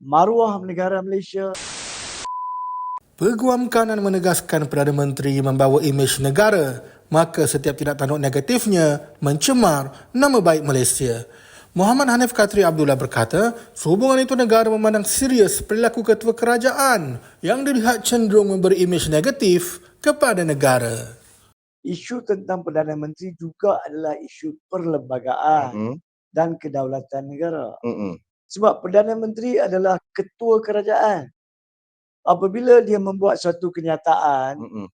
maruah negara Malaysia Peguam kanan menegaskan Perdana Menteri membawa imej negara, maka setiap tindak tanduk negatifnya mencemar nama baik Malaysia. Muhammad Hanif Katri Abdullah berkata, sehubungan itu negara memandang serius perilaku ketua kerajaan yang dilihat cenderung memberi imej negatif kepada negara. isu tentang Perdana Menteri juga adalah isu perlembagaan Hmm. dan kedaulatan negara. Hmm. Sebab Perdana Menteri adalah ketua kerajaan. Apabila dia membuat suatu kenyataan Hmm.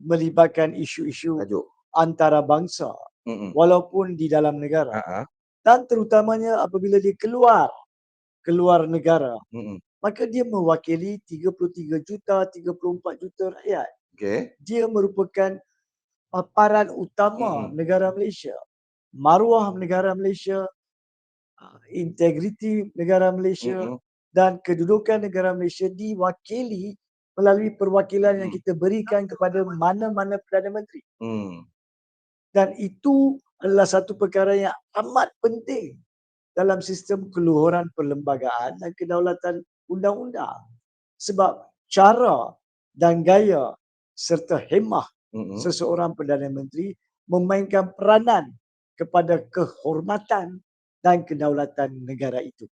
melibatkan isu-isu Tajuk. antarabangsa Hmm. walaupun di dalam negara ah. dan terutamanya apabila dia keluar keluar negara Hmm. maka dia mewakili 33 juta 34 juta rakyat Okey. dia merupakan paparan utama Mm-mm. negara Malaysia maruah negara Malaysia ah, integriti negara Malaysia Hmm. dan kedudukan negara Malaysia diwakili melalui perwakilan yang kita berikan kepada mana-mana Perdana Menteri Hmm. dan itu adalah satu perkara yang amat penting dalam sistem keluhuran perlembagaan dan kedaulatan undang-undang. Sebab cara dan gaya serta hemah Hmm. seseorang Perdana Menteri memainkan peranan kepada kehormatan dan kedaulatan negara itu.